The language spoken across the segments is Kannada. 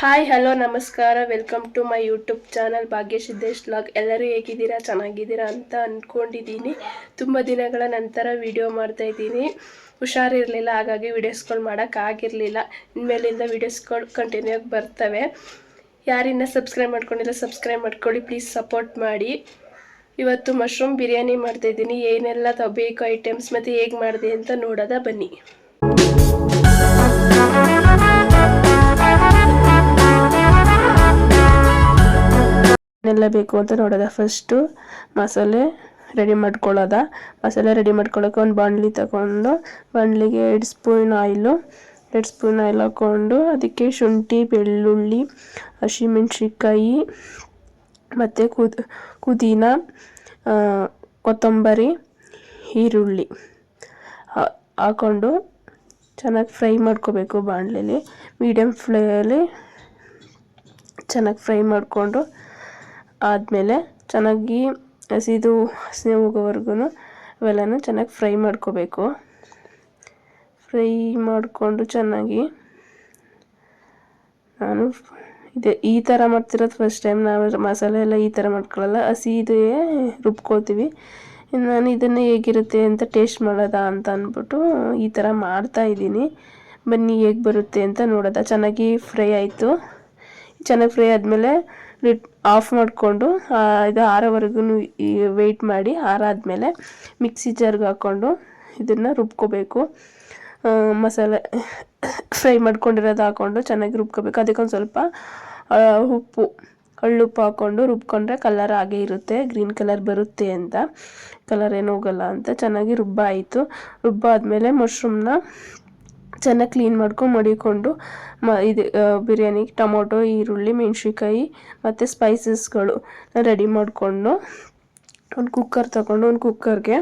ಹಾಯ್ ಹಲೋ ನಮಸ್ಕಾರ. Welcome to my YouTube channel Bhagya Siddesh log ಎಲ್ಲರೂ ಹೇಗಿದ್ದೀರಾ? ಚೆನ್ನಾಗಿದ್ದೀರಾ ಅಂತ ಅಂದ್ಕೊಂಡಿದ್ದೀನಿ ತುಂಬ ದಿನಗಳ ನಂತರ ವಿಡಿಯೋ ಮಾಡ್ತಾ ಇದ್ದೀನಿ. ಹುಷಾರಿರಲಿಲ್ಲ, ಹಾಗಾಗಿ ವೀಡಿಯೋಸ್ಗಳು ಮಾಡೋಕ್ಕಾಗಿರಲಿಲ್ಲ ಇನ್ಮೇಲಿಂದ ವೀಡಿಯೋಸ್ಗಳು ಕಂಟಿನ್ಯೂ ಆಗಿ ಬರ್ತವೆ. ಯಾರಿನ್ನ ಸಬ್ಸ್ಕ್ರೈಬ್ ಮಾಡ್ಕೊಂಡಿಲ್ಲ ಸಬ್ಸ್ಕ್ರೈಬ್ ಮಾಡ್ಕೊಳ್ಳಿ. ಪ್ಲೀಸ್ ಸಪೋರ್ಟ್ ಮಾಡಿ. ಇವತ್ತು ಮಶ್ರೂಮ್ ಬಿರಿಯಾನಿ ಮಾಡ್ತಾಯಿದ್ದೀನಿ ಏನೆಲ್ಲ ತಗೋಬೇಕು ಐಟಮ್ಸ್ ಮತ್ತು ಹೇಗೆ ಮಾಡಿದೆ ಅಂತ ನೋಡೋದ ಬನ್ನಿ. ಏನೆಲ್ಲ ಬೇಕು ಅಂತ ನೋಡೋದ. ಫಸ್ಟು ಮಸಾಲೆ ರೆಡಿ ಮಾಡ್ಕೊಳ್ಳೋದ. ಮಸಾಲೆ ರೆಡಿ ಮಾಡ್ಕೊಳ್ಳೋಕೆ ಒಂದು ಬಾಣಲಿ ತಗೊಂಡು, ಬಾಣಲಿಗೆ ಎರಡು ಸ್ಪೂನ್ ಆಯಿಲು, ಎರಡು ಸ್ಪೂನ್ ಆಯಿಲ್ ಹಾಕ್ಕೊಂಡು ಅದಕ್ಕೆ ಶುಂಠಿ, ಬೆಳ್ಳುಳ್ಳಿ, ಹಸಿಮೆಣ್ಸಿನ್ಕಾಯಿ ಮತ್ತು ಕುದ್, ಪುದೀನ ಕೊತ್ತಂಬರಿ, ಈರುಳ್ಳಿ ಹಾಕ್ಕೊಂಡು ಚೆನ್ನಾಗಿ ಫ್ರೈ ಮಾಡ್ಕೋಬೇಕು ಬಾಣಲೆಲಿ. ಮೀಡಿಯಮ್ ಫ್ಲೇಯಲ್ಲಿ ಚೆನ್ನಾಗಿ ಫ್ರೈ ಮಾಡಿಕೊಂಡು ಆದಮೇಲೆ ಚೆನ್ನಾಗಿ ಹಸಿದು ಹಸಿ ಹೋಗೋವರೆಗೂ ಅವೆಲ್ಲನೂ ಚೆನ್ನಾಗಿ ಫ್ರೈ ಮಾಡ್ಕೋಬೇಕು. ಫ್ರೈ ಮಾಡಿಕೊಂಡು ಚೆನ್ನಾಗಿ ನಾನು ಇದೆ ಈ ಥರ ಮಾಡ್ತಿರೋದು ಫಸ್ಟ್ ಟೈಮ್ ನಾವು ಮಸಾಲೆ ಎಲ್ಲ ಈ ಥರ ಮಾಡ್ಕೊಳ್ಳಲ್ಲ ಹಸಿ ಇದೇ ರುಬ್ಕೋತೀವಿ ನಾನು ಇದನ್ನು ಹೇಗಿರುತ್ತೆ ಅಂತ ಟೇಸ್ಟ್ ಮಾಡೋದಾ ಅಂತ ಅಂದ್ಬಿಟ್ಟು ಈ ಥರ ಮಾಡ್ತಾ ಇದ್ದೀನಿ. ಬನ್ನಿ ಹೇಗೆ ಬರುತ್ತೆ ಅಂತ ನೋಡೋದ. ಚೆನ್ನಾಗಿ ಫ್ರೈ ಆಯಿತು. ಚೆನ್ನಾಗಿ ಫ್ರೈ ಆದಮೇಲೆ ಲಿಟ್ ಆಫ್ ಮಾಡಿಕೊಂಡು ಇದು ಆರೋವರೆಗೂ ವೆಯ್ಟ್ ಮಾಡಿ, ಆರಾದಮೇಲೆ ಮಿಕ್ಸಿ ಜಾರ್ಗೆ ಹಾಕ್ಕೊಂಡು ಇದನ್ನು ರುಬ್ಕೋಬೇಕು. ಮಸಾಲೆ ಫ್ರೈ ಮಾಡ್ಕೊಂಡಿರೋದು ಹಾಕ್ಕೊಂಡು ಚೆನ್ನಾಗಿ ರುಬ್ಕೋಬೇಕು. ಅದಕ್ಕೊಂದು ಸ್ವಲ್ಪ ಉಪ್ಪು ಕಳ್ಳುಪ್ಪು ಹಾಕ್ಕೊಂಡು ರುಬ್ಕೊಂಡ್ರೆ ಕಲರ್ ಹಾಗೆ ಇರುತ್ತೆ ಗ್ರೀನ್ ಕಲರ್ ಬರುತ್ತೆ ಅಂತ. ಕಲರ್ ಏನು ಹೋಗಲ್ಲ ಅಂತ ಚೆನ್ನಾಗಿ ರುಬ್ಬಾಯಿತು. ರುಬ್ಬಾದ್ಮೇಲೆ ಮಶ್ರೂಮ್ನ ಚೆನ್ನಾಗಿ ಕ್ಲೀನ್ ಮಾಡ್ಕೊಂಡು ಮಡಿಕೊಂಡು ಮ ಇದು ಬಿರಿಯಾನಿಗೆ ಟೊಮೊಟೊ, ಈರುಳ್ಳಿ, ಮೆಣಸಿನ್ಕಾಯಿ ಮತ್ತು ಸ್ಪೈಸಸ್ಗಳು ರೆಡಿ ಮಾಡಿಕೊಂಡು ಒಂದು ಕುಕ್ಕರ್ ತಗೊಂಡು ಒಂದು ಕುಕ್ಕರ್ಗೆ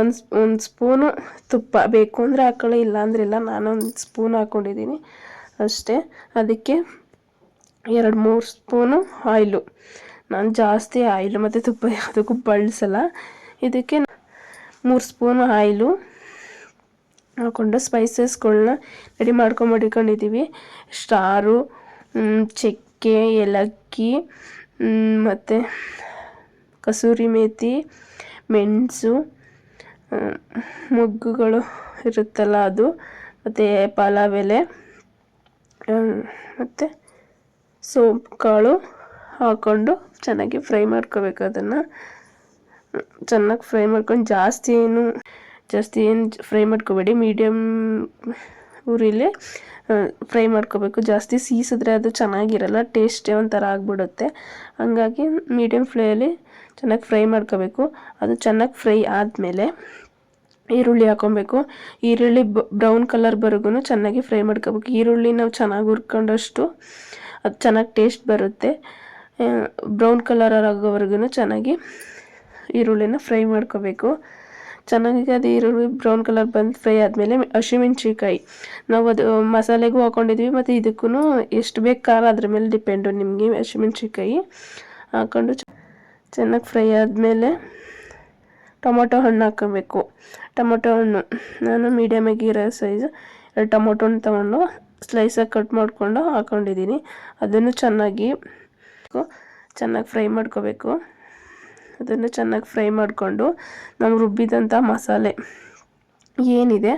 ಒಂದು ಒಂದು ಸ್ಪೂನು ತುಪ್ಪ ಬೇಕು ಅಂದರೆ ಹಾಕೊಳ್ಳಿ ಇಲ್ಲ ಅಂದ್ರೆ ಇಲ್ಲ ನಾನೊಂದು ಸ್ಪೂನ್ ಹಾಕ್ಕೊಂಡಿದ್ದೀನಿ ಅಷ್ಟೇ. ಅದಕ್ಕೆ ಎರಡು ಮೂರು ಸ್ಪೂನು ಆಯಿಲು ನಾನು ಜಾಸ್ತಿ ಆಯಿಲು ಮತ್ತು ತುಪ್ಪ ಯಾವುದಕ್ಕೂ ಬಳಸಲ್ಲ. ಇದಕ್ಕೆ ಮೂರು ಸ್ಪೂನು ಆಯಿಲು ಹಾಕ್ಕೊಂಡು ಸ್ಪೈಸಸ್ಗಳನ್ನ ರೆಡಿ ಮಾಡ್ಕೊಂಡು ಮಡಿಕೊಂಡಿದ್ದೀವಿ ಸ್ಟಾರು ಚಕ್ಕೆ, ಏಲಕ್ಕಿ ಮತ್ತು ಕಸೂರಿ ಮೇಥಿ ಮೆಣಸು ಮೊಗ್ಗುಗಳು ಇರುತ್ತಲ್ಲ ಅದು, ಮತ್ತು ಪಲಾವ್ ಎಲೆ ಮತ್ತು ಸೋಂಪು ಕಾಳು ಹಾಕ್ಕೊಂಡು ಚೆನ್ನಾಗಿ ಫ್ರೈ ಮಾಡ್ಕೋಬೇಕು ಅದನ್ನು. ಚೆನ್ನಾಗಿ ಫ್ರೈ ಮಾಡ್ಕೊಂಡು ಜಾಸ್ತಿ ಏನು ಜಾಸ್ತಿ ಏನು ಫ್ರೈ ಮಾಡ್ಕೋಬೇಡಿ ಮೀಡಿಯಮ್ ಉರಿಲಿ ಫ್ರೈ ಮಾಡ್ಕೋಬೇಕು. ಜಾಸ್ತಿ ಸೀಸಿದ್ರೆ ಅದು ಚೆನ್ನಾಗಿರಲ್ಲ ಟೇಸ್ಟೇ ಒಂಥರ ಆಗಿಬಿಡುತ್ತೆ. ಹಂಗಾಗಿ ಮೀಡಿಯಮ್ ಫ್ಲೇಯಲ್ಲಿ ಚೆನ್ನಾಗಿ ಫ್ರೈ ಮಾಡ್ಕೋಬೇಕು. ಅದು ಚೆನ್ನಾಗಿ ಫ್ರೈ ಆದಮೇಲೆ ಈರುಳ್ಳಿ ಹಾಕೊಬೇಕು. ಈರುಳ್ಳಿ ಬ್ರೌನ್ ಕಲರ್ ಬರಗೂ ಚೆನ್ನಾಗಿ ಫ್ರೈ ಮಾಡ್ಕೋಬೇಕು. ಈರುಳ್ಳಿ ನಾವು ಚೆನ್ನಾಗಿ ಹುರ್ಕೊಂಡಷ್ಟು ಅದು ಚೆನ್ನಾಗಿ ಟೇಸ್ಟ್ ಬರುತ್ತೆ. ಬ್ರೌನ್ ಕಲರ್ ಆಗೋವರೆಗೂ ಚೆನ್ನಾಗಿ ಈರುಳ್ಳಿನ ಫ್ರೈ ಮಾಡ್ಕೋಬೇಕು. ಚೆನ್ನಾಗಿ ಅದು ಈರುಳ್ಳಿ ಬ್ರೌನ್ ಕಲರ್ ಬಂದು ಫ್ರೈ ಆದಮೇಲೆ ಹಸಿಮೆಣ್ಸಿನ್ಕಾಯಿ. ನಾವು ಅದು ಮಸಾಲೆಗೂ ಹಾಕ್ಕೊಂಡಿದ್ವಿ ಮತ್ತು ಇದಕ್ಕೂ ಎಷ್ಟು ಬೇಕು ಖಾರ ಅದ್ರ ಮೇಲೆ ಡಿಪೆಂಡು ನಿಮಗೆ ಹಸಿಮೆಣ್ಸಿನ್ಕಾಯಿ. ಹಾಕ್ಕೊಂಡು ಚೆನ್ನಾಗಿ ಫ್ರೈ ಆದಮೇಲೆ ಟೊಮೊಟೊ ಹಣ್ಣು ಹಾಕ್ಕೋಬೇಕು. ಟೊಮೊಟೊ ಹಣ್ಣು, ನಾನು ಮೀಡಿಯಮಾಗಿ ಇರೋ ಸೈಜ್ ಎರಡು ಟೊಮೊಟೊ ಹಣ್ಣು ತೊಗೊಂಡು ಸ್ಲೈಸಾಗಿ ಕಟ್ ಮಾಡಿಕೊಂಡು ಹಾಕ್ಕೊಂಡಿದ್ದೀನಿ ಅದನ್ನು ಚೆನ್ನಾಗಿ ಚೆನ್ನಾಗಿ ಫ್ರೈ ಮಾಡ್ಕೋಬೇಕು. ಅದನ್ನು ಚೆನ್ನಾಗಿ ಫ್ರೈ ಮಾಡಿಕೊಂಡು ನಾವು ರುಬ್ಬಿದಂಥ ಮಸಾಲೆ ಏನಿದೆ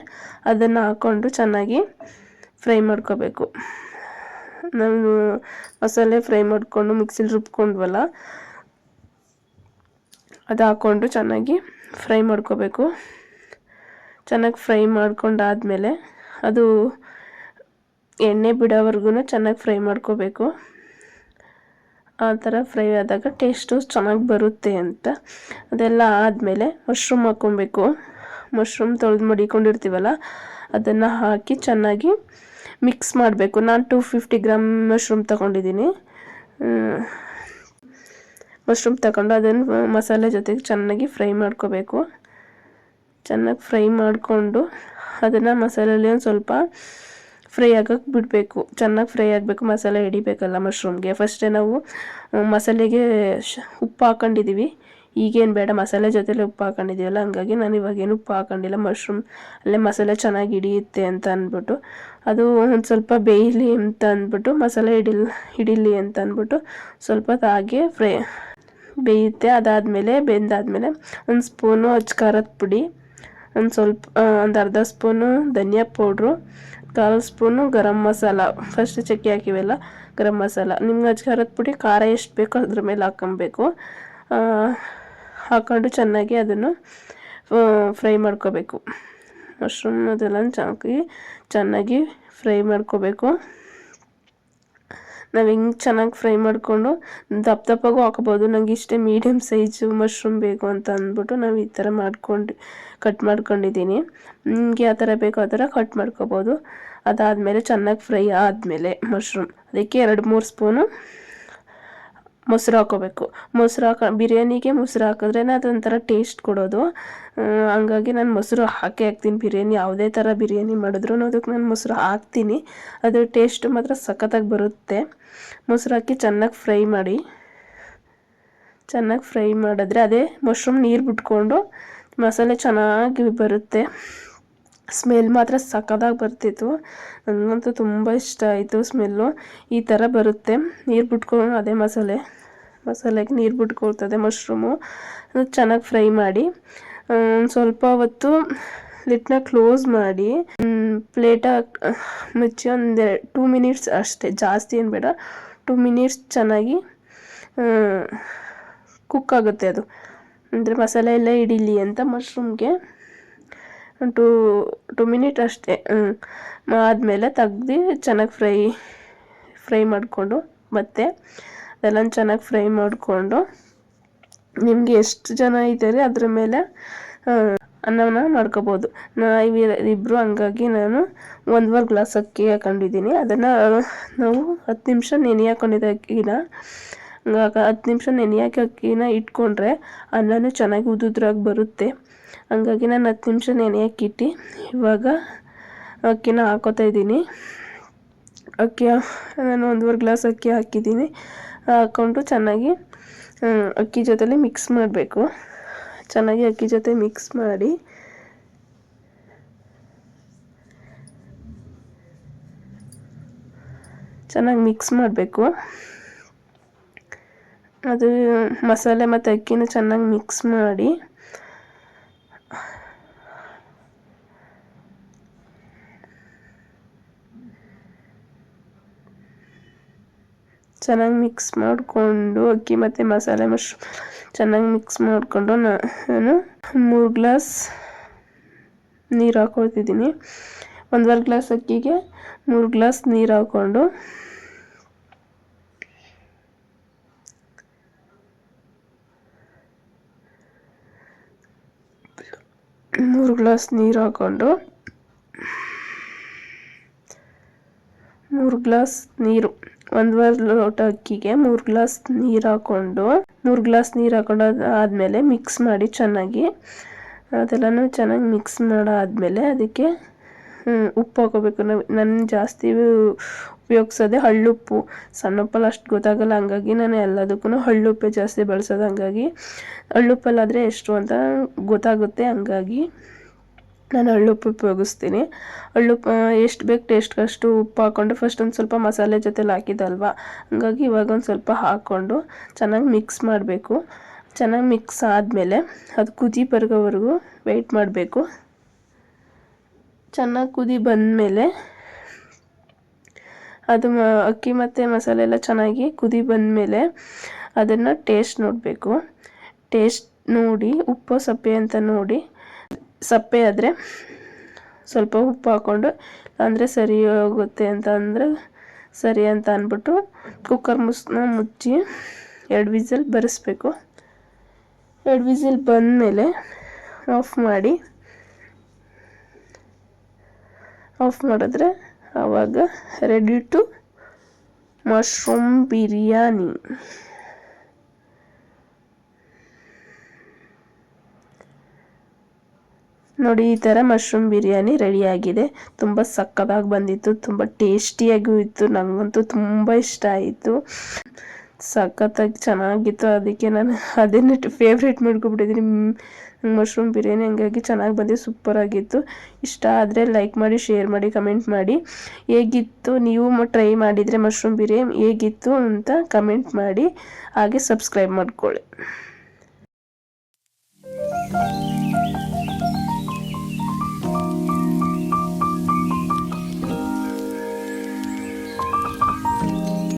ಅದನ್ನು ಹಾಕ್ಕೊಂಡು ಚೆನ್ನಾಗಿ ಫ್ರೈ ಮಾಡ್ಕೋಬೇಕು. ನಾವು ಮಸಾಲೆ ಫ್ರೈ ಮಾಡಿಕೊಂಡು ಮಿಕ್ಸಿಲಿ ರುಬ್ಕೊಂಡ್ವಲ್ಲ ಅದು ಹಾಕ್ಕೊಂಡು ಚೆನ್ನಾಗಿ ಫ್ರೈ ಮಾಡ್ಕೋಬೇಕು. ಚೆನ್ನಾಗಿ ಫ್ರೈ ಮಾಡ್ಕೊಂಡಾದಮೇಲೆ ಅದು ಎಣ್ಣೆ ಬಿಡೋವರೆಗೂ ಚೆನ್ನಾಗಿ ಫ್ರೈ ಮಾಡ್ಕೋಬೇಕು. ಆ ಥರ ಫ್ರೈ ಆದಾಗ ಟೇಸ್ಟು ಚೆನ್ನಾಗಿ ಬರುತ್ತೆ ಅಂತ. ಅದೆಲ್ಲ ಆದಮೇಲೆ ಮಶ್ರೂಮ್ ಹಾಕ್ಕೊಬೇಕು. ಮಶ್ರೂಮ್ ತೊಳೆದು ಮಡಿಕೊಂಡಿರ್ತೀವಲ್ಲ, ಅದನ್ನು ಹಾಕಿ ಚೆನ್ನಾಗಿ ಮಿಕ್ಸ್ ಮಾಡಬೇಕು. ನಾನು ಟೂ ಫಿಫ್ಟಿ ಗ್ರಾಮ್ ಮಶ್ರೂಮ್ ತಗೊಂಡಿದ್ದೀನಿ. ಮಶ್ರೂಮ್ ತಗೊಂಡು ಅದನ್ನು ಮಸಾಲೆ ಜೊತೆಗೆ ಚೆನ್ನಾಗಿ ಫ್ರೈ ಮಾಡ್ಕೋಬೇಕು. ಚೆನ್ನಾಗಿ ಫ್ರೈ ಮಾಡಿಕೊಂಡು ಅದನ್ನು ಮಸಾಲೆಯಲ್ಲಿ ಒಂದು ಸ್ವಲ್ಪ ಫ್ರೈ ಆಗೋಕ್ಕೆ ಬಿಡಬೇಕು. ಚೆನ್ನಾಗಿ ಫ್ರೈ ಆಗಬೇಕು, ಮಸಾಲೆ ಹಿಡಿಬೇಕಲ್ಲ ಮಶ್ರೂಮ್ಗೆ. ಫಸ್ಟೇ ನಾವು ಮಸಾಲೆಗೆ ಉಪ್ಪು ಹಾಕೊಂಡಿದ್ದೀವಿ ಈಗೇನು ಬೇಡ, ಮಸಾಲೆ ಜೊತೆಲಿ ಉಪ್ಪು ಹಾಕೊಂಡಿದ್ದೀವಲ್ಲ ಹಂಗಾಗಿ ನಾನು ಇವಾಗೇನು ಉಪ್ಪು ಹಾಕೊಂಡಿಲ್ಲ. ಮಶ್ರೂಮ್, ಅಲ್ಲೇ ಮಸಾಲೆ ಚೆನ್ನಾಗಿ ಹಿಡಿಯುತ್ತೆ ಅಂತ ಅಂದ್ಬಿಟ್ಟು, ಅದು ಒಂದು ಸ್ವಲ್ಪ ಬೇಯಲಿ ಅಂತ ಅಂದ್ಬಿಟ್ಟು, ಮಸಾಲೆ ಹಿಡಿಲ್, ಹಿಡಿಲಿ ಅಂತ ಅಂದ್ಬಿಟ್ಟು ಸ್ವಲ್ಪ ಹಾಗೆ ಫ್ರೈ ಬೇಯುತ್ತೆ. ಅದಾದಮೇಲೆ, ಬೆಂದಾದಮೇಲೆ ಒಂದು ಸ್ಪೂನು ಅಚ್ಚ ಖಾರದ ಪುಡಿ, ಒಂದು ಸ್ವಲ್ಪ ಒಂದು ಅರ್ಧ ಸ್ಪೂನು ಧನಿಯಾ ಪೌಡ್ರು ಕಾಲು ಸ್ಪೂನು ಗರಂ ಮಸಾಲ. ಫಸ್ಟ್ ಚಕ್ಕೆ ಹಾಕಿವೆಲ್ಲ ಗರಂ ಮಸಾಲ. ನಿಮ್ಗೆ ಅಜ್ಜಿ ಖಾರದ ಪುಡಿ, ಖಾರ ಎಷ್ಟು ಬೇಕೋ ಅದ್ರ ಮೇಲೆ ಹಾಕ್ಕೊಬೇಕು ಹಾಕ್ಕೊಂಡು ಚೆನ್ನಾಗಿ ಅದನ್ನು ಫ್ರೈ ಮಾಡ್ಕೋಬೇಕು. ಮಶ್ರೂಮ್ ಅದೆಲ್ಲ ಚೆನ್ನಾಗಿ ಚೆನ್ನಾಗಿ ಫ್ರೈ ಮಾಡ್ಕೋಬೇಕು. ನಾವು ಹೆಂಗೆ ಚೆನ್ನಾಗಿ ಫ್ರೈ ಮಾಡಿಕೊಂಡು ದಪ್ಪ ದಪ್ಪಗೂ ಹಾಕೋಬೋದು. ನಂಗೆ ಇಷ್ಟೇ ಮೀಡಿಯಮ್ ಸೈಜು ಮಶ್ರೂಮ್ ಬೇಕು ಅಂತ ಅಂದ್ಬಿಟ್ಟು ನಾವು ಈ ಥರ ಮಾಡ್ಕೊಂಡು, ಕಟ್ ಮಾಡ್ಕೊಂಡಿದ್ದೀನಿ ನಿಮಗೆ ಯಾವ ಥರ ಬೇಕೋ ಆ ಥರ ಕಟ್ ಮಾಡ್ಕೋಬೋದು. ಅದಾದಮೇಲೆ ಚೆನ್ನಾಗಿ ಫ್ರೈ ಆದಮೇಲೆ ಮಶ್ರೂಮ್. ಅದಕ್ಕೆ ಎರಡು ಮೂರು ಸ್ಪೂನು ಮೊಸರು ಹಾಕೋಬೇಕು. ಮೊಸರು ಹಾಕ, ಬಿರಿಯಾನಿಗೆ ಮೊಸರು ಹಾಕಿದ್ರೆ ಅದೊಂಥರ ಟೇಸ್ಟ್ ಕೊಡೋದು. ಹಂಗಾಗಿ ನಾನು ಮೊಸರು ಹಾಕಿ ಹಾಕ್ತೀನಿ. ಬಿರಿಯಾನಿ ಯಾವುದೇ ಥರ ಬಿರಿಯಾನಿ ಮಾಡಿದ್ರು ಅದಕ್ಕೆ ನಾನು ಮೊಸರು ಹಾಕ್ತೀನಿ. ಅದು ಟೇಸ್ಟ್ ಮಾತ್ರ ಸಖತ್ತಾಗಿ ಬರುತ್ತೆ. ಮೊಸರು ಹಾಕಿ ಚೆನ್ನಾಗಿ ಫ್ರೈ ಮಾಡಿ. ಚೆನ್ನಾಗಿ ಫ್ರೈ ಮಾಡಿದ್ರೆ ಅದೇ ಮಶ್ರೂಮ್ ನೀರು ಬಿಟ್ಕೊಂಡು ಮಸಾಲೆ ಚೆನ್ನಾಗಿ ಬರುತ್ತೆ. ಸ್ಮೆಲ್ ಮಾತ್ರ ಸಖತ್ತಾಗಿ ಬರ್ತಿತ್ತು. ನನಗಂತೂ ತುಂಬ ಇಷ್ಟ ಆಯಿತು ಸ್ಮೆಲ್ಲು. ಈ ಥರ ಬರುತ್ತೆ. ನೀರು ಬಿಟ್ಕೊಂಡು ಅದೇ ಮಸಾಲೆ. ಮಸಾಲೆಗೆ ನೀರು ಬಿಟ್ಕೊಳ್ತದೆ ಮಶ್ರೂಮು. ಚೆನ್ನಾಗಿ ಫ್ರೈ ಮಾಡಿ. ಸ್ವಲ್ಪ ಹೊತ್ತು ಲಿಟ್ನ ಕ್ಲೋಸ್ ಮಾಡಿ. ಪ್ಲೇಟ ಮುಚ್ಚಿ ಒಂದು ಟೂ ಮಿನಿಟ್ಸ್ ಅಷ್ಟೇ. ಜಾಸ್ತಿ ಏನು ಬೇಡ. ಟೂ ಮಿನಿಟ್ಸ್ ಚೆನ್ನಾಗಿ ಕುಕ್ ಆಗುತ್ತೆ ಅದು. ಅಂದರೆ ಮಸಾಲೆ ಎಲ್ಲ ಹಿಡೀಲಿ ಅಂತ ಮಶ್ರೂಮ್ಗೆ. ಟೂ ಟು ಮಿನಿಟ್ ಅಷ್ಟೇ ಆದಮೇಲೆ ತೆಗ್ದು ಚೆನ್ನಾಗಿ ಫ್ರೈ ಫ್ರೈ ಮಾಡಿಕೊಂಡು, ಮತ್ತೆ ಅದೆಲ್ಲ ಚೆನ್ನಾಗಿ ಫ್ರೈ ಮಾಡಿಕೊಂಡು, ನಿಮಗೆ ಎಷ್ಟು ಜನ ಇದ್ದಾರೆ ಅದ್ರ ಮೇಲೆ ಅನ್ನವನ್ನು ಮಾಡ್ಕೋಬೋದು. ನಾ ಇಬ್ಬರು ಹಂಗಾಗಿ ನಾನು ಒಂದುವರೆ ಗ್ಲಾಸ್ ಅಕ್ಕಿ ಹಾಕೊಂಡಿದ್ದೀನಿ. ಅದನ್ನು ನಾವು ಹತ್ತು ನಿಮಿಷ ನೆನೆ ಹಾಕೊಂಡಿದ್ದೆ ಅಕ್ಕಿನ ಹತ್ತು ನಿಮಿಷ ನೆನೆ ಹಾಕಿ ಅಕ್ಕಿನ ಇಟ್ಕೊಂಡ್ರೆ ಅನ್ನನೂ ಚೆನ್ನಾಗಿ ಉದುದ್ರಾಗಿ ಬರುತ್ತೆ. ಹಂಗಾಗಿ ನಾನು ಹತ್ತು ನಿಮಿಷ ನೆನೆ ಹಾಕಿಟ್ಟು ಇವಾಗ ಅಕ್ಕಿನ ಹಾಕೋತಾ ಇದ್ದೀನಿ. ಅಕ್ಕಿ ನಾನು ಒಂದೂವರೆ ಗ್ಲಾಸ್ ಅಕ್ಕಿ ಹಾಕಿದ್ದೀನಿ. ಹಾಕ್ಕೊಂಡು ಚೆನ್ನಾಗಿ ಅಕ್ಕಿ ಜೊತೆಲಿ ಮಿಕ್ಸ್ ಮಾಡಬೇಕು. ಚೆನ್ನಾಗಿ ಅಕ್ಕಿ ಜೊತೆ ಮಿಕ್ಸ್ ಮಾಡಿ. ಚೆನ್ನಾಗಿ ಮಿಕ್ಸ್ ಮಾಡಬೇಕು. ಅದು ಮಸಾಲೆ ಮತ್ತು ಅಕ್ಕಿನ ಚೆನ್ನಾಗಿ ಮಿಕ್ಸ್ ಮಾಡಿ. ಚೆನ್ನಾಗಿ ಮಿಕ್ಸ್ ಮಾಡಿಕೊಂಡು ಅಕ್ಕಿ ಮತ್ತು ಮಸಾಲೆ ಮಶ್ರೂಮ್ ಚೆನ್ನಾಗಿ ಮಿಕ್ಸ್ ಮಾಡಿಕೊಂಡು ನಾನು ಮೂರು ಗ್ಲಾಸ್ ನೀರು ಹಾಕೊಳ್ತಿದ್ದೀನಿ. ಒಂದುವರೆ ಗ್ಲಾಸ್ ಅಕ್ಕಿಗೆ ಮೂರು ಗ್ಲಾಸ್ ನೀರು ಹಾಕ್ಕೊಂಡು ಮೂರು ಗ್ಲಾಸ್ ನೀರು ಹಾಕ್ಕೊಂಡು ಮೂರು ಗ್ಲಾಸ್ ನೀರು ಒಂದುವರೆ ಲೋಟ ಅಕ್ಕಿಗೆ ಮೂರು ಗ್ಲಾಸ್ ನೀರು ಹಾಕ್ಕೊಂಡು, ಮೂರು ಗ್ಲಾಸ್ ನೀರು ಹಾಕೊಂಡು ಆದಮೇಲೆ ಮಿಕ್ಸ್ ಮಾಡಿ ಚೆನ್ನಾಗಿ, ಅದೆಲ್ಲನೂ ಚೆನ್ನಾಗಿ ಮಿಕ್ಸ್ ಮಾಡಾದಮೇಲೆ ಅದಕ್ಕೆ ಉಪ್ಪು ಹಾಕೋಬೇಕು. ನಾವು, ನಾನು ಜಾಸ್ತಿ ಉಪಯೋಗಿಸೋದೆ ಹಳ್ಳುಪ್ಪು. ಸಣ್ಣಪ್ಪಲ್ಲಿ ಅಷ್ಟು ಗೊತ್ತಾಗಲ್ಲ, ಹಂಗಾಗಿ ನಾನು ಎಲ್ಲದಕ್ಕೂ ಹಳ್ಳುಪ್ಪೆ ಜಾಸ್ತಿ ಬಳಸೋದು. ಹಂಗಾಗಿ ಹಳ್ಳುಪ್ಪಲ್ಲಾದರೆ ಎಷ್ಟು ಅಂತ ಗೊತ್ತಾಗುತ್ತೆ. ಹಂಗಾಗಿ ನಾನು ಹಳ್ಳುಪ್ಪು ಉಪಯೋಗಿಸ್ತೀನಿ. ಹಳ್ಳುಪ್ಪು, ಎಷ್ಟು ಬೇಕು ಟೇಸ್ಟ್ಗಷ್ಟು ಉಪ್ಪು ಹಾಕ್ಕೊಂಡು ಫಸ್ಟ್ ಒಂದು ಸ್ವಲ್ಪ ಮಸಾಲೆ ಜೊತೆಲಿ ಹಾಕಿದ್ದಲ್ವ? ಹಂಗಾಗಿ ಇವಾಗ ಒಂದು ಸ್ವಲ್ಪ ಹಾಕ್ಕೊಂಡು ಚೆನ್ನಾಗಿ ಮಿಕ್ಸ್ ಮಾಡಬೇಕು. ಚೆನ್ನಾಗಿ ಮಿಕ್ಸ್ ಆದಮೇಲೆ ಅದು ಕುದಿ ಬರೋವರೆಗೂ ವೆಯ್ಟ್ ಮಾಡಬೇಕು. ಚೆನ್ನಾಗಿ ಕುದಿ ಬಂದಮೇಲೆ ಅದು ಅಕ್ಕಿ ಮತ್ತು ಮಸಾಲೆ ಎಲ್ಲ ಚೆನ್ನಾಗಿ ಕುದಿ ಬಂದಮೇಲೆ ಅದನ್ನು ಟೇಸ್ಟ್ ನೋಡಬೇಕು. ಟೇಸ್ಟ್ ನೋಡಿ, ಉಪ್ಪು, ಸಪ್ಪೆ ಅಂತ ನೋಡಿ. ಸಪ್ಪೆ ಆದರೆ ಸ್ವಲ್ಪ ಉಪ್ಪು ಹಾಕ್ಕೊಂಡು, ಅಂದರೆ ಸರಿ ಹೋಗುತ್ತೆ ಅಂತ ಅಂದರೆ ಸರಿ ಅಂತ ಅಂದ್ಬಿಟ್ಟು ಕುಕ್ಕರ್ ಮುಸ್ನ ಮುಚ್ಚಿ ಎರಡು ವಿಸಿಲ್ ಬರೆಸ್ಬೇಕು. ಎರಡು ವಿಸಿಲ್ ಬಂದಮೇಲೆ ಆಫ್ ಮಾಡಿ ಆಫ್ ಮಾಡಿದ್ರೆ ಆವಾಗ ರೆಡಿ ಟು ಮಶ್ರೂಮ್ ಬಿರಿಯಾನಿ ನೋಡಿ ಈ ಥರ ಮಶ್ರೂಮ್ ಬಿರಿಯಾನಿ ರೆಡಿಯಾಗಿದೆ ತುಂಬ ಸಕ್ಕತ್ತಾಗಿ ಬಂದಿತ್ತು, ತುಂಬ ಟೇಸ್ಟಿಯಾಗೂ ಇತ್ತು ನನಗಂತೂ ತುಂಬ ಇಷ್ಟ ಆಯಿತು. ಸಖತ್ತಾಗಿ ಚೆನ್ನಾಗಿತ್ತು. ಅದಕ್ಕೆ ನಾನು ಅದನ್ನೇ ಫೇವ್ರೇಟ್ ಮಾಡ್ಕೊಬಿಟ್ಟಿದ್ದೀನಿ ಮಶ್ರೂಮ್ ಬಿರಿಯಾನಿ ಹಂಗಾಗಿ ಚೆನ್ನಾಗಿ ಬಂದಿದೆ ಸೂಪರ್ ಆಗಿತ್ತು. ಇಷ್ಟ ಆದರೆ ಲೈಕ್ ಮಾಡಿ ಶೇರ್ ಮಾಡಿ ಕಮೆಂಟ್ ಮಾಡಿ. ಹೇಗಿತ್ತು ನೀವು ಟ್ರೈ ಮಾಡಿದರೆ ಮಶ್ರೂಮ್ ಬಿರಿಯಾನಿ ಹೇಗಿತ್ತು ಅಂತ ಕಮೆಂಟ್ ಮಾಡಿ. ಹಾಗೆ ಸಬ್ಸ್ಕ್ರೈಬ್ ಮಾಡ್ಕೊಳ್ಳಿ.